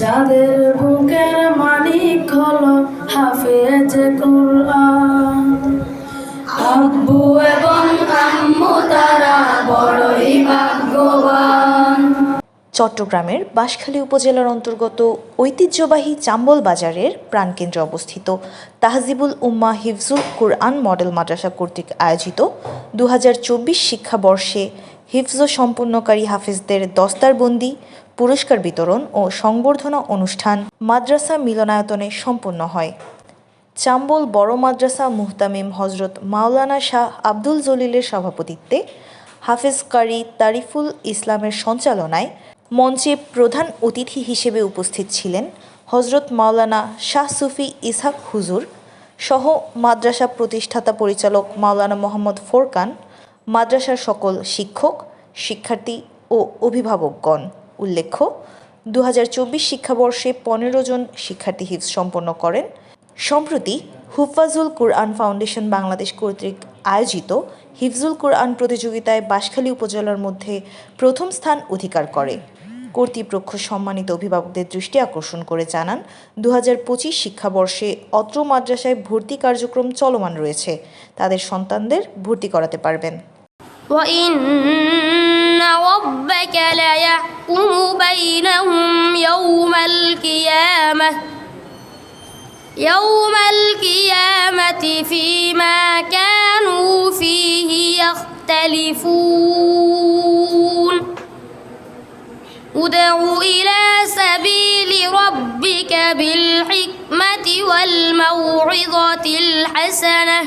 যাদের বুকের মালিক হলো হাফেজ আব্বু এবং আম্মু তারা বড়ই ভাগ্যবান। চট্টগ্রামের বাঁশখালী উপজেলার অন্তর্গত ঐতিহ্যবাহী চাম্বল বাজারের প্রাণকেন্দ্রে অবস্থিত তাহজিবুল উম্মা হিফজুল কুরআন মডেল মাদ্রাসা কর্তৃক আয়োজিত দু হাজার চব্বিশ শিক্ষাবর্ষে হিফজ সম্পন্নকারী হাফিজদের দস্তারবন্দি পুরস্কার বিতরণ ও সংবর্ধনা অনুষ্ঠান মাদ্রাসা মিলনায়তনে সম্পন্ন হয়। চাম্বল বড় মাদ্রাসা মুহতামিম হজরত মাওলানা শাহ আব্দুল জলিলের সভাপতিত্বে হাফেজ কারি তারিফুল ইসলামের সঞ্চালনায় মঞ্চে প্রধান অতিথি হিসেবে উপস্থিত ছিলেন হজরত মাওলানা শাহ সুফি ইসহাক হুজুর, সহ মাদ্রাসা প্রতিষ্ঠাতা পরিচালক মাওলানা মোহাম্মদ ফোরকান, মাদ্রাসার সকল শিক্ষক, শিক্ষার্থী ও অভিভাবকগণ। উল্লেখ্য দু হাজার চব্বিশ শিক্ষাবর্ষে পনেরো জন শিক্ষার্থী হিফজ সম্পন্ন করেন। সম্প্রতি হুফাজুল কুরআন ফাউন্ডেশন বাংলাদেশ কর্তৃক আয়োজিত হিফজুল কুরআন প্রতিযোগিতায় বাঁশখালী উপজেলার মধ্যে প্রথম স্থান অধিকার করে। কর্তৃপক্ষ সম্মানিত অভিভাবকদের দৃষ্টি আকর্ষণ করে জানান দু হাজার পঁচিশ শিক্ষাবর্ষে অত্র মাদ্রাসায় ভর্তি কার্যক্রম চলমান রয়েছে। তাদের সন্তানদের ভর্তি করাতে পারবেন। وإن ربك ليحكم بينهم يوم القيامة يوم القيامة فيما كانوا فيه يختلفون. ادع إلى سبيل ربك بالحكمة والموعظة الحسنة.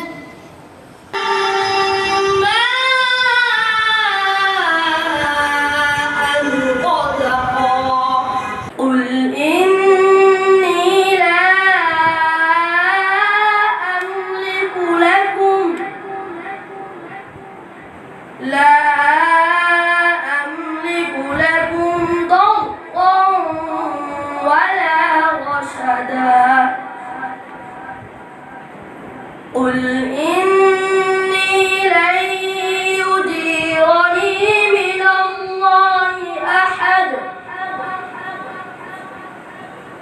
رشدا قل إني لن يجيرني من الله أحد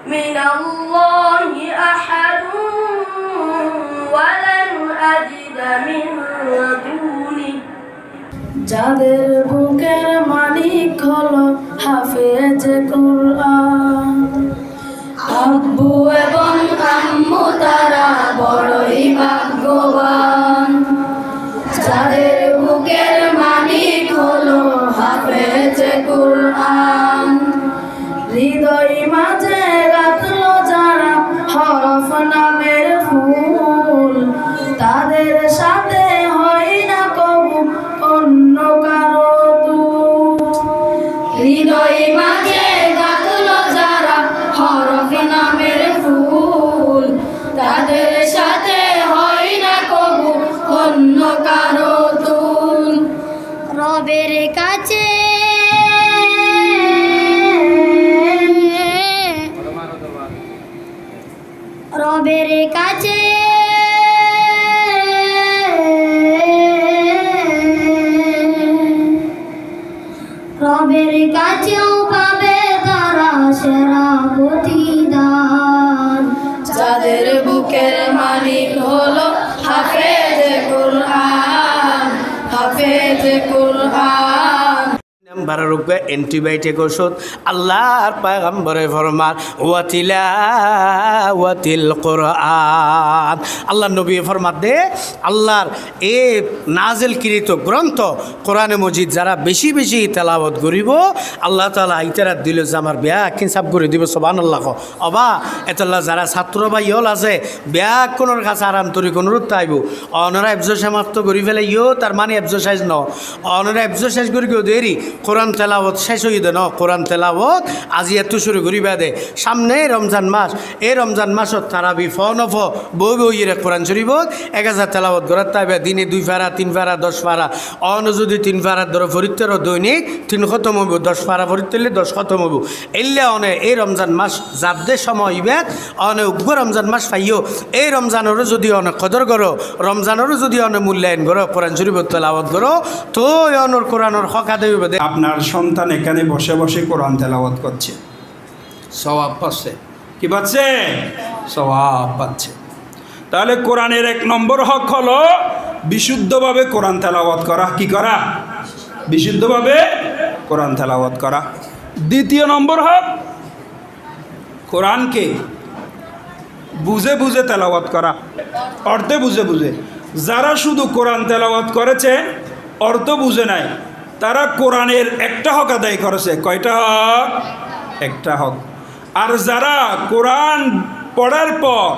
من الله أحد ولن أجد من دونه যাদের বুকের মালিক হলো হাফেজ কুরআন আব্বু তাদের সাথে হয় না কবু অন্য কারও তুল। রবের কাছে রবের কাছে নাম্বার রোগে অ্যান্টিবায়োটিক ওষুধ। আল্লাহর পায়গাম্বরে ফরমান, ওয়াতিলা, ওয়াতিল কোরআন। আল্লাহ নবী ফরমাত দে, আল্লাহর এ নাজেল কৃত গ্রন্থ কোরআনে মজিদ যারা বেশি বেশি তেলাবত করিব, আল্লাহ তালা ইতারাত দিল যে আমার বেয়া কিন সাপ করে দিব সবান আল্লাহ অবা এতল্লা যারা ছাত্র বা ইয়ল আছে, বেয়া কোনোর কাছে আরাম তরি অনুরোধ তাইব। অনরা এফজো সমাপ্ত করি ফেলে ইও তার মানে এফজোসাইজ ন। অনরা এফজোসাইজ করি কেউ দেরি, কোরআন তেলাবত শেষ হয়ে দে ন কোরআন তেলাবত আজি এত শুরু করিবা দে। সামনে রমজান মাস। এই রমজান মাসত তারা বি ফ বই বই ইয়ে কোরআন শরীফত এক হাজার তেলাবত করার তাইবে। দিনে দুই ফারা, তিন ফারা, দশ ফারা। অন যদি তিন ফারার ধরো ফরিত্তের দৈনিক তিন খতম হইব, দশ ফারা ফরিত্তেলে দশ খতম হইব। এলে অনে এই রমজান মাস যাবদে সময় ইবেদ অনে উগ্র রমজান মাস পাইও। এই রমজানেরও যদি অনেক কদর করো, রমজানেরও যদি অনেক মূল্যায়ন করো, কোরআন শরীফ তেলাওয়াত করো তো অনর কোরআনের হকা দেবে আপনার সন্তান এখানে বসে বসে কোরআন তেলাওয়াত করছে। সওয়াব পাচ্ছে। কি পাচ্ছে? সওয়াব পাচ্ছে। তাহলে কোরআনের এক নম্বর হক হলো বিশুদ্ধভাবে কোরআন তেলাওয়াত করা। কি করা? বিশুদ্ধভাবে কোরআন তেলাওয়াত করা। দ্বিতীয় নম্বর হক কোরআনকে বুঝে বুঝে তেলাওয়াত করা। অর্থে বুঝে বুঝে। যারা শুধু কোরআন তেলাওয়াত করেছে অর্থ বুঝে নাই। তারা কোরআনের একটা হক আদায় করেছে। কয়টা হক? একটা হক। আর যারা কোরআন পড়ার পর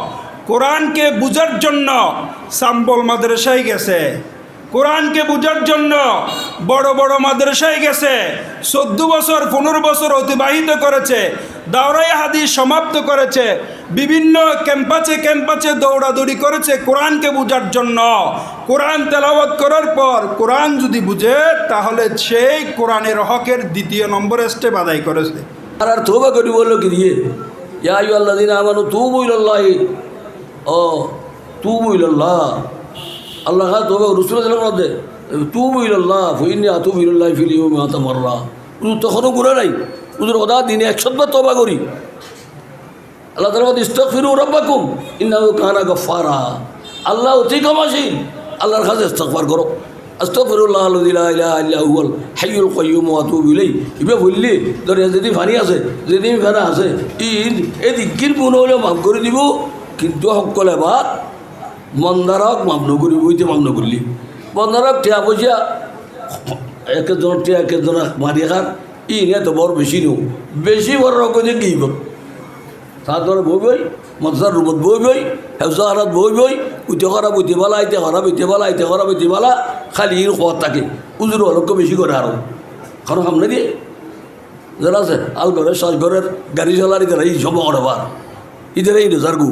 কোরআনকে বুঝার জন্য সাম্বল মাদ্রাসায় গেছে, কোরআনকে বুঝার জন্য বড় বড় মাদ্রাসায় গেছে, চোদ্দ বছর, পনেরো বছর অতিবাহিত করেছে দাওরাই হাদিস সমাপ্ত করেছে। বিভিন্ন ক্যাম্পাসে ক্যাম্পাসে দৌড়াদৌড়ি করেছে কোরআনকে বোঝার জন্য। কোরআন তেলাওয়াত করার পর কোরআন যদি বুঝে, তাহলে সেই কোরআনের হকের দ্বিতীয় নম্বর স্টেপ আদায় করেছে। আর আর তোবা করি বলল কি দিয়ে? ইয়া আইয়ু আল্লাযিনা আমানু তুবু ইলাল্লাহি। ও, তুবু ইলাল্লাহ। আল্লাহ তোবা রাসূল সাল্লাল্লাহু আলাইহি ওয়াসাল্লাম তুবু ইলাল্লাহ ফাইন্নি আতুবু ইলাল্লাহি ফিল ইয়াউমি আতামাররা। উনি তখনও ঘুরে নাই? উজুর কথা দিনে একশতবার তোবা করি। আল্লাহ তাআলা বলেন, ইস্তাগফিরু রাব্বাকুম, ইন্নাহু কানা গফফারা। আল্লাহ অতি ক্ষমাশীল, আল্লাহর কাছে ইস্তিগফার করো। আস্তাগফিরুল্লাহ আল্লাযী লা ইলাহা ইল্লা হুয়াল হাইয়ুল কাইয়্যুম ওয়া আতুবু ইলাইহি। ইবে বললি ধরে যদি ফানি আছে যদি ফেরা আছে ই এই দিকির গুণ মাফ করে দিব। কিন্তু সকলে বাদ মন্দারক মাফ নকরি, বইতে মাফ নকরলি। মন্দারক টিয়া পয়সা একজন টিয়া একজন মারি খার ই নিয়ে তো বড় বেশি নেও বেশি বড় রকম যে কি তারপরে বই বই মনসার রুমত বই বই হেফজা হারাত বই বই উইতে করা বইতে পালা আইতে করা বইতে পালা আইতে করা বইতে পালা খালি ইর খোয়ার থাকে উজুর অলক্ষ বেশি করে আরও কারণ সামনে দিয়ে যারা আছে আল ঘরের শ্বাস ঘরের গাড়ি চালার ইদের এই সব অডবার ইদের এই রেজার গু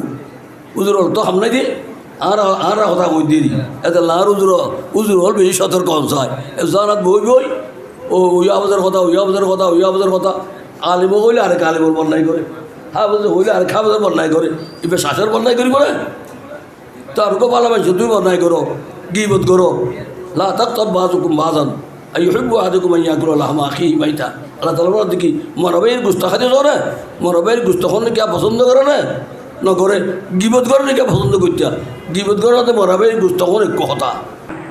উজুর তো সামনে দিয়ে আর আর কথা কই দিয়ে এতে লার উজুর উজুর হল বেশি সতর্ক অঞ্চল হেফজা হারাত বই বই ও ওই আবাদের কথা ওই আবাদের কথা ওই আবাদের কথা। আলিম কইলে আরেক আলিমর বন্যাই করে। হ্যাঁ বলছে হইলে আর খাবার বন্যায় করে। এবার শ্বাসের বন্যায় করি বলে? তো আর কো পালা পাইছো তুই বন্যায় করো, গিবত করো। লা তাক বাজান আই হইবু আদুকুম আইয়া করো লাহমা আখি বাইতা আল্লাহ তালা দেখি, মরবের গুস্ত খাতে ধরে মরবের গুস্ত পছন্দ করে না? ন করে, গিবত করে কে পছন্দ করতে। গিবত করে না মরবের গুস্ত খন